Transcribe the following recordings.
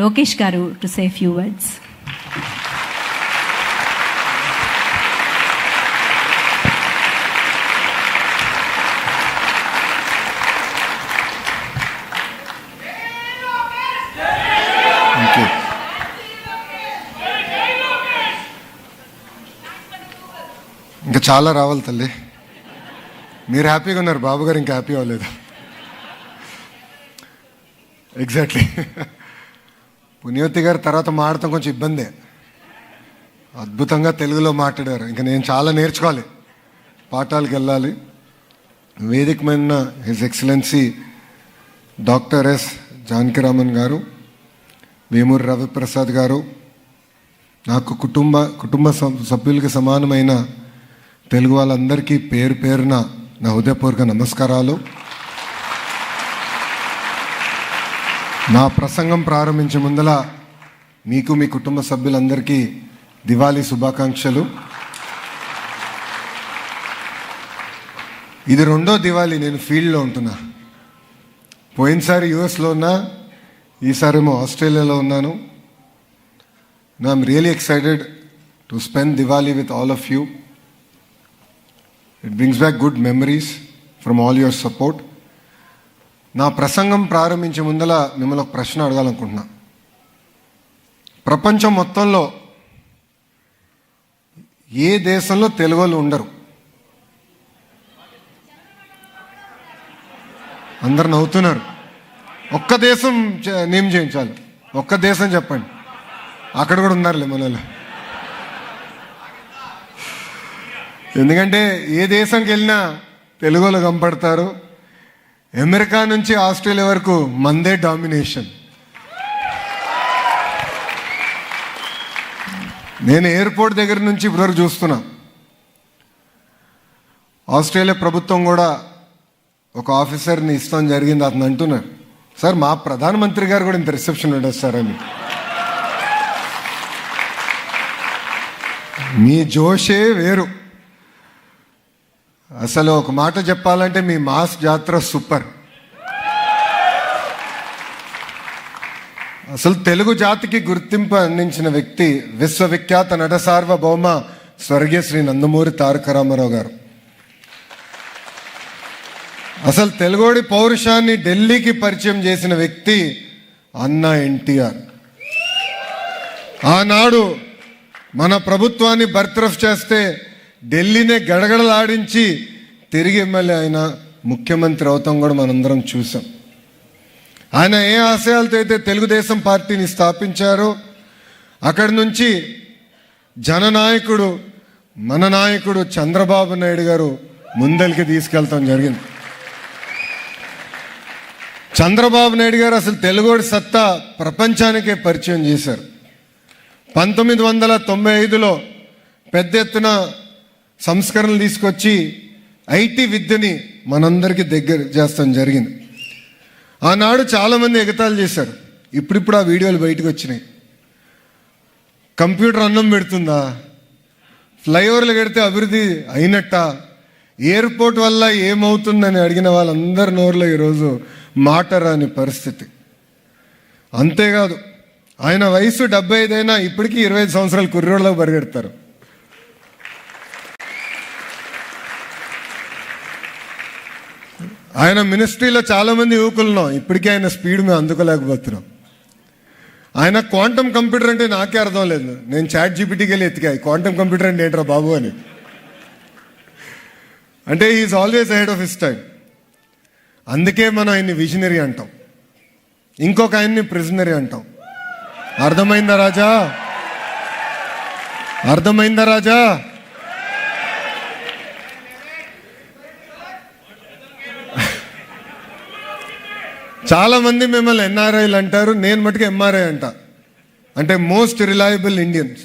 లోకేష్ గారు to say few words okay ఇంకా చాలా రావాలి తల్లి. మీరు హ్యాపీగా ఉన్నారు. బాబు గారు ఇంకా హ్యాపీ అవ్వలేదు. ఎగ్జాక్ట్లీ పుణ్యవతి గారు తర్వాత మాడటం కొంచెం ఇబ్బందే. అద్భుతంగా తెలుగులో మాట్లాడారు. ఇంకా నేను చాలా నేర్చుకోవాలి. పాఠాలకు వెళ్ళాలి. వేదికమైన his excellency doctor S Janakiraman గారు వేమూరి రవిప్రసాద్ గారు నాకు కుటుంబ కుటుంబ సభ్యులకి సమానమైన తెలుగు వాళ్ళందరికీ పేరు పేరున నా హృదయపూర్వక నమస్కారాలు. నా ప్రసంగం ప్రారంభించే ముందల మీకు మీ కుటుంబ సభ్యులందరికీ దివాళీ శుభాకాంక్షలు. ఇది రెండో దివాళీ నేను ఫీల్డ్లో ఉంటున్నా. పోయినసారి యుఎస్లో ఉన్నా ఈసారేమో ఆస్ట్రేలియాలో ఉన్నాను. I'm really excited to spend Diwali with all of you it brings back good memories from all your support నా ప్రసంగం ప్రారంభించే ముందల మిమ్మల్ని ఒక ప్రశ్న అడగాలనుకుంటున్నా. ప్రపంచం మొత్తంలో ఏ దేశంలో తెలుగు వాళ్ళు ఉండరు? అందరు నవ్వుతున్నారు. ఒక్క దేశం నేమ్ చేయించాలి. ఒక్క దేశం చెప్పండి. అక్కడ కూడా ఉన్నారులే మనలో ఎందుకంటే ఏ దేశంకి వెళ్ళినా తెలుగులో కనపడతారు. అమెరికా నుంచి ఆస్ట్రేలియా వరకు మందే డామినేషన్. నేను ఎయిర్పోర్ట్ దగ్గర నుంచి ఇప్పటివరకు చూస్తున్నా. ఆస్ట్రేలియా ప్రభుత్వం కూడా ఒక ఆఫీసర్ని ఇస్తాం జరిగింది అతను అంటున్నారు సార్ మా ప్రధానమంత్రి గారు కూడా ఇంత రిసెప్షన్ ఉండదు సార్ అని. మీ జోషే వేరు. అసలు ఒక మాట చెప్పాలంటే మీ మాస్ జాతర సూపర్. అసలు తెలుగు జాతికి గుర్తింపు అందించిన వ్యక్తి విశ్వవిఖ్యాత నట సార్వభౌమ స్వర్గీయ శ్రీ నందమూరి తారక రామారావు గారు. అసలు తెలుగోడి పౌరుషాన్ని ఢిల్లీకి పరిచయం చేసిన వ్యక్తి అన్న ఎన్టీఆర్. ఆనాడు మన ప్రభుత్వాన్ని బర్తరఫ్ చేస్తే ఢిల్లీనే గడగడలాడించి తిరిగి ఎమ్మెల్యే అయిన ముఖ్యమంత్రి అవుతాం కూడా మనందరం చూసాం. ఆయన ఏ ఆశయాలతో అయితే తెలుగుదేశం పార్టీని స్థాపించారో అక్కడి నుంచి జననాయకుడు మన నాయకుడు చంద్రబాబు నాయుడు గారు ముందలికి తీసుకెళ్తాం జరిగింది. చంద్రబాబు నాయుడు గారు అసలు తెలుగుడి సత్తా ప్రపంచానికే పరిచయం చేశారు. పంతొమ్మిది వందల తొంభై ఐదులో పెద్ద ఎత్తున సంస్కరణలు తీసుకొచ్చి ఐటీ విద్యని మనందరికీ దగ్గర చేస్తాం జరిగింది. ఆనాడు చాలామంది ఎగతాళి చేశారు. ఇప్పుడిప్పుడు ఆ వీడియోలు బయటకు వచ్చినాయి. కంప్యూటర్ అన్నం పెడుతుందా? ఫ్లైఓవర్లు కడితే అభివృద్ధి అయినట్ట? ఎయిర్పోర్ట్ వల్ల ఏమవుతుందని అడిగిన వాళ్ళందరి నోరులో ఈరోజు మాట రాని పరిస్థితి. అంతేకాదు ఆయన వయసు డెబ్బై ఐదైనా ఇప్పటికీ ఇరవై ఐదు సంవత్సరాలు కుర్రోళ్ళకు పరిగెడతారు. ఆయన మినిస్ట్రీలో చాలా మంది ఇప్పటికే ఆయన స్పీడ్ మేము అందుకోలేకపోతున్నాం. ఆయన క్వాంటమ్ కంప్యూటర్ అంటే నాకే అర్థం లేదు. నేను చాట్ జీపీటీకి వెళ్ళి ఎత్తికా క్వాంటమ్ కంప్యూటర్ అంటే ఏంట్రా బాబు అని. అంటే is always head of his time అందుకే మనం ఆయన్ని విజనరీ అంటాం. ఇంకొక ఆయన్ని ప్రిజనరీ అంటాం. అర్థమైందా రాజా? అర్థమైందా రాజా? చాలామంది మిమ్మల్ని ఎన్ఆర్ఐలు అంటారు నేను మటుకు ఎంఆర్ఐ అంట. అంటే మోస్ట్ రిలయబుల్ ఇండియన్స్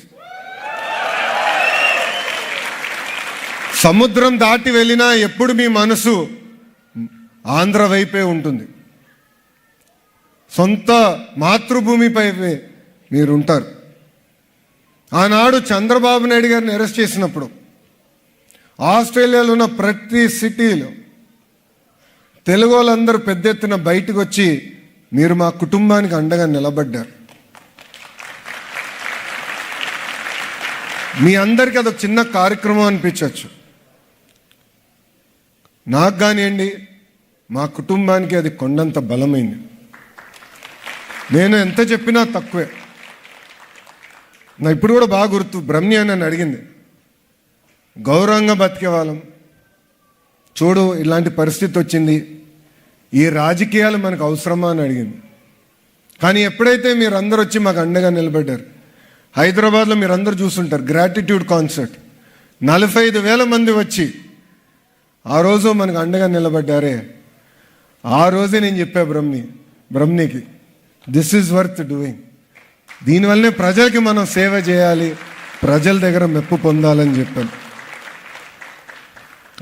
సముద్రం దాటి వెళ్ళినా ఎప్పుడు మీ మనసు ఆంధ్ర వైపే ఉంటుంది. సొంత మాతృభూమిపై మీరు ఉంటారు ఆనాడు చంద్రబాబు నాయుడు గారిని అరెస్ట్ చేసినప్పుడు ఆస్ట్రేలియాలో ఉన్న ప్రతి సిటీలో తెలుగు వాళ్ళందరూ పెద్ద ఎత్తున బయటకు వచ్చి మీరు మా కుటుంబానికి అండగా నిలబడ్డారు. మీ అందరికీ అదొక చిన్న కార్యక్రమం అనిపించవచ్చు నాకు కానివ్వండి మా కుటుంబానికి అది కొండంత బలమైంది. నేను ఎంత చెప్పినా తక్కువే. నా ఇప్పుడు కూడా బాగా గుర్తు బ్రహ్మి అని నన్ను అడిగింది. గౌరవంగా బతికే వాళ్ళం. చూడు ఇలాంటి పరిస్థితి వచ్చింది. ఈ రాజకీయాలు మనకు అవసరమా అని అడిగింది. కానీ ఎప్పుడైతే మీరు వచ్చి మాకు అండగా నిలబడ్డారు హైదరాబాద్లో మీరు చూసుంటారు చూస్తుంటారు గ్రాటిట్యూడ్ కాన్సర్ట్ నలభై ఐదు వేల మంది వచ్చి ఆ రోజు మనకు అండగా నిలబడ్డారే. ఆ రోజే నేను చెప్పా బ్రహ్మి బ్రహ్మికి దిస్ ఈజ్ వర్త్ డూయింగ్ దీనివల్లనే ప్రజలకి మనం సేవ చేయాలి ప్రజల దగ్గర మెప్పు పొందాలని చెప్పాను.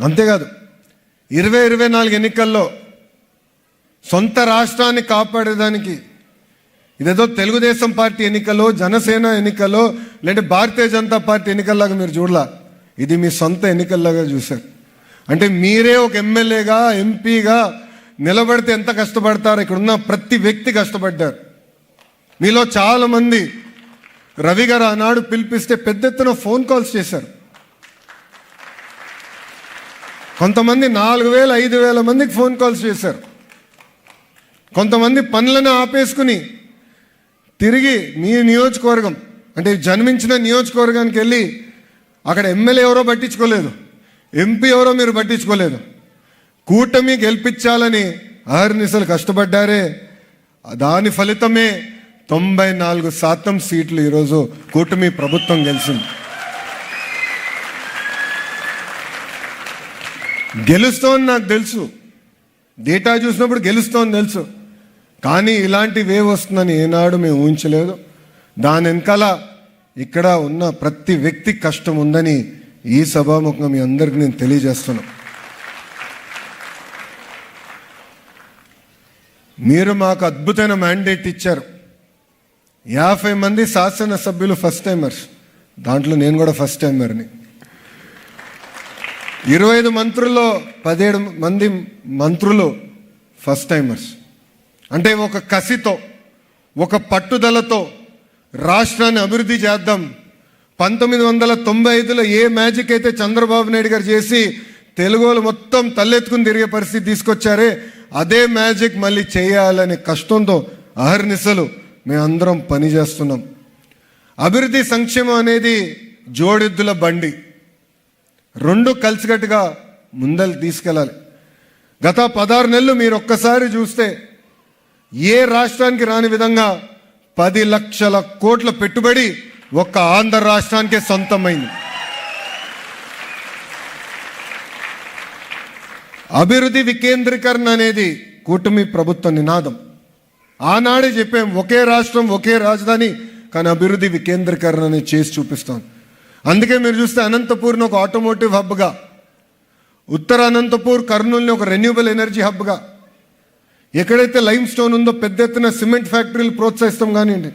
అంతేకాదు ఇరవై ఇరవై నాలుగు ఎన్నికల్లో సొంత రాష్ట్రాన్ని కాపాడేదానికి ఇదేదో తెలుగుదేశం పార్టీ ఎన్నికలో జనసేన ఎన్నికలో లేదంటే భారతీయ జనతా పార్టీ ఎన్నికల్లాగా మీరు చూడలా. ఇది మీ సొంత ఎన్నికల్లాగా చూశారు. అంటే మీరే ఒక ఎమ్మెల్యేగా ఎంపీగా నిలబడితే ఎంత కష్టపడతారో? ఇక్కడ ఉన్న ప్రతి వ్యక్తి కష్టపడ్డారు. మీలో చాలామంది రవి గారు ఆనాడు పిలిపిస్తే పెద్ద ఎత్తున ఫోన్ కాల్స్ చేశారు. కొంతమంది నాలుగు వేల ఐదు వేల మందికి ఫోన్ కాల్స్ చేశారు. కొంతమంది పనులను ఆపేసుకుని తిరిగి మీ నియోజకవర్గం అంటే జన్మించిన నియోజకవర్గానికి వెళ్ళి అక్కడ ఎమ్మెల్యే ఎవరో పట్టించుకోలేదు ఎంపీ ఎవరో మీరు పట్టించుకోలేదు. కూటమి గెలిపించాలని అహర్నిశలు కష్టపడ్డారే. దాని ఫలితమే తొంభై నాలుగు శాతం సీట్లు ఈరోజు కూటమి ప్రభుత్వం గెలిచింది. గెలుస్తోంది నాకు తెలుసు. డేటా చూసినప్పుడు గెలుస్తోంది తెలుసు. కానీ ఇలాంటి వేవ్ వస్తుందని ఏనాడు మేము ఊహించలేదు. దాని వెనకాల ఇక్కడ ఉన్న ప్రతి వ్యక్తి కష్టం ఉందని ఈ సభాముఖంగా మీ అందరికి నేను తెలియజేస్తున్నాను. మీరు మాకు అద్భుతమైన మ్యాండేట్ ఇచ్చారు. యాభై మంది శాసనసభ్యులు ఫస్ట్ టైమర్స్ దాంట్లో నేను కూడా ఫస్ట్ టైమర్ని ఇరవై ఐదు మంత్రుల్లో పదిహేడు మంది మంత్రులు ఫస్ట్ టైమర్స్ అంటే ఒక కసితో ఒక పట్టుదలతో రాష్ట్రాన్ని అభివృద్ధి చేద్దాం. పంతొమ్మిది వందల తొంభై ఐదులో ఏ మ్యాజిక్ అయితే చంద్రబాబు నాయుడు గారు చేసి తెలుగు వాళ్ళు మొత్తం తలెత్తుకుని తిరిగే పరిస్థితి తీసుకొచ్చారే అదే మ్యాజిక్ మళ్ళీ చేయాలనే కష్టంతో అహర్నిశలు మేమందరం పనిచేస్తున్నాం. అభివృద్ధి సంక్షేమం అనేది జోడెద్దుల బండి. రెండు కలిసికట్టుగా ముందలు తీసుకెళ్ళాలి. గత పదహారు నెలలు మీరు ఒక్కసారి చూస్తే ఏ రాష్ట్రానికి రాని విధంగా పది లక్షల కోట్ల పెట్టుబడి ఒక్క ఆంధ్ర రాష్ట్రానికే సొంతమైంది. అభివృద్ధి వికేంద్రీకరణ అనేది కూటమి ప్రభుత్వ నినాదం. ఆనాడే చెప్పాం ఒకే రాష్ట్రం ఒకే రాజధాని కానీ అభివృద్ధి వికేంద్రీకరణ అనేది చేసి చూపిస్తాం. అందుకే మీరు చూస్తే అనంతపూర్ని ఒక ఆటోమోటివ్ హబ్గా ఉత్తర అనంతపూర్ కర్నూలుని ఒక రెన్యూబుల్ ఎనర్జీ హబ్గా ఎక్కడైతే లైమ్ స్టోన్ ఉందో పెద్ద ఎత్తున సిమెంట్ ఫ్యాక్టరీలు ప్రోత్సహిస్తాం కానివ్వండి.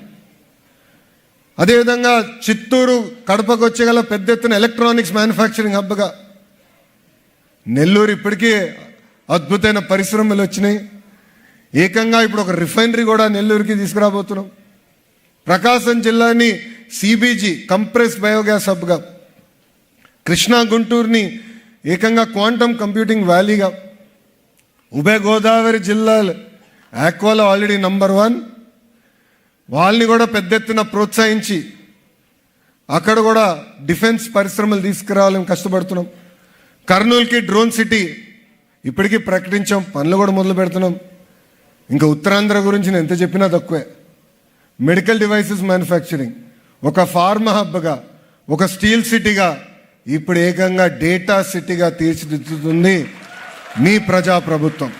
అదేవిధంగా చిత్తూరు కడపకు వచ్చేగల పెద్ద ఎత్తున ఎలక్ట్రానిక్స్ మ్యానుఫ్యాక్చరింగ్ హబ్గా నెల్లూరు ఇప్పటికీ అద్భుతమైన పరిశ్రమలు వచ్చినాయి. ఏకంగా ఇప్పుడు ఒక రిఫైనరీ కూడా నెల్లూరుకి తీసుకురాబోతున్నాం. ప్రకాశం జిల్లాని సిబిజీ కంప్రెస్ బయోగ్యాస్ హబ్గా కృష్ణా గుంటూరుని ఏకంగా క్వాంటమ్ కంప్యూటింగ్ వ్యాలీగా ఉభయ గోదావరి జిల్లాలు ఆక్వాలో ఆల్రెడీ నంబర్ వన్ వాళ్ళని కూడా పెద్ద ఎత్తున ప్రోత్సహించి అక్కడ కూడా డిఫెన్స్ పరిశ్రమలు తీసుకురావాలని కష్టపడుతున్నాం. కర్నూలుకి డ్రోన్ సిటీ ఇప్పటికీ ప్రకటించాం. పనులు కూడా మొదలు పెడుతున్నాం ఇంకా ఉత్తరాంధ్ర గురించి నేను ఎంత చెప్పినా తక్కువే. Medical devices manufacturing. ఒక ఫార్మా హబ్గా ఒక స్టీల్ సిటీగా ఇప్పుడు ఏకంగా డేటా సిటీగా తీర్చిదిద్దుతుంది మీ ప్రజా ప్రభుత్వం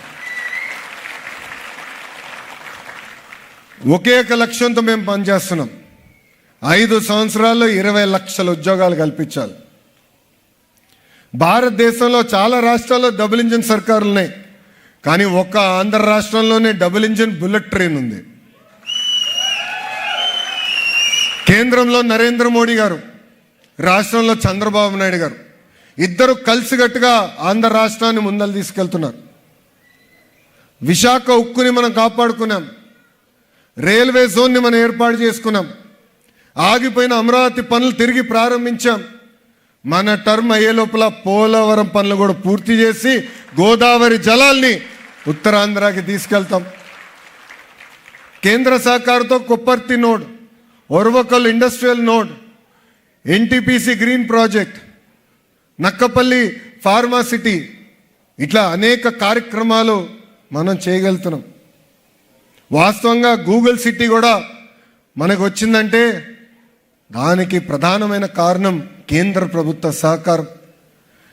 ఒకే ఒక లక్ష్యంతో మేము పనిచేస్తున్నాం. ఐదు సంవత్సరాల్లో ఇరవై లక్షల ఉద్యోగాలు కల్పించాలి. భారతదేశంలో చాలా రాష్ట్రాల్లో డబుల్ ఇంజిన్ సర్కారులు ఉన్నాయి కానీ ఒక్క ఆంధ్ర రాష్ట్రంలోనే డబుల్ ఇంజిన్ బుల్లెట్ ట్రైన్ ఉంది. కేంద్రంలో నరేంద్ర మోడీ గారు రాష్ట్రంలో చంద్రబాబు నాయుడు గారు ఇద్దరు కలిసికట్టుగా ఆంధ్ర రాష్ట్రాన్ని ముందలు తీసుకెళ్తున్నారు. విశాఖ ఉక్కుని మనం కాపాడుకున్నాం. రైల్వే జోన్ని మనం ఏర్పాటు చేసుకున్నాం. ఆగిపోయిన అమరావతి పనులు తిరిగి ప్రారంభించాం. మన టర్మ్ అయ్యే లోపల పోలవరం పనులు కూడా పూర్తి చేసి గోదావరి జలాల్ని ఉత్తరాంధ్రకి తీసుకెళ్తాం. కేంద్ర సహకారంతో Kopparthi node. Orvakal industrial node NTPC green project Nakkapalli pharma city ఇట్లా అనేక కార్యక్రమాలు మనం చేయగలుగుతున్నాం. వాస్తవంగా గూగుల్ సిటీ కూడా మనకు వచ్చిందంటే దానికి ప్రధానమైన కారణం కేంద్ర ప్రభుత్వ సహకారం.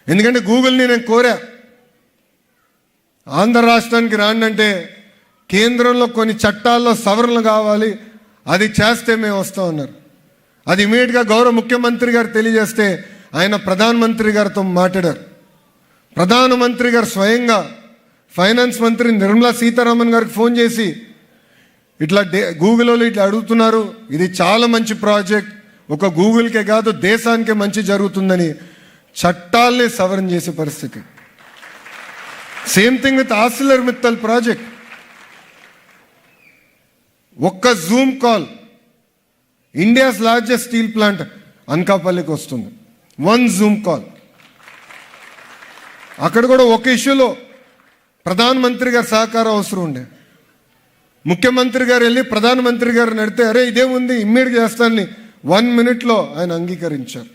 ఎందుకంటే గూగుల్ని నేను కోరా. ఆంధ్ర రాష్ట్రానికి రానంటే కేంద్రంలో కొన్ని చట్టాల్లో సవరణలు కావాలి అది చేస్తే మేము వస్తాం అన్నారు. అది ఇమీడియట్గా గౌరవ ముఖ్యమంత్రి గారు తెలియజేస్తే ఆయన ప్రధానమంత్రి గారితో మాట్లాడారు. ప్రధానమంత్రి గారు స్వయంగా ఫైనాన్స్ మంత్రి నిర్మలా సీతారామన్ గారికి ఫోన్ చేసి ఇట్లా డే గూగుల్ వాళ్ళు ఇట్లా అడుగుతున్నారు ఇది చాలా మంచి ప్రాజెక్ట్ ఒక గూగుల్కే కాదు దేశానికే మంచి జరుగుతుందని చట్టాల్ని సవరణ చేసే పరిస్థితి. Same thing with Arcelor Mittal project. ఒక్క zoom call India's largest steel plant అనకాపల్లికి వస్తుంది. వన్ జూమ్ కాల్ అక్కడ కూడా ఒక ఇష్యూలో ప్రధానమంత్రి గారి సహకారం అవసరం ఉండే. ముఖ్యమంత్రి గారు వెళ్ళి ప్రధానమంత్రి గారు నడితే అరే ఇదేముంది? ఇమ్మీడియట్ చేస్తానని వన్ మినిట్లో ఆయన అంగీకరించారు.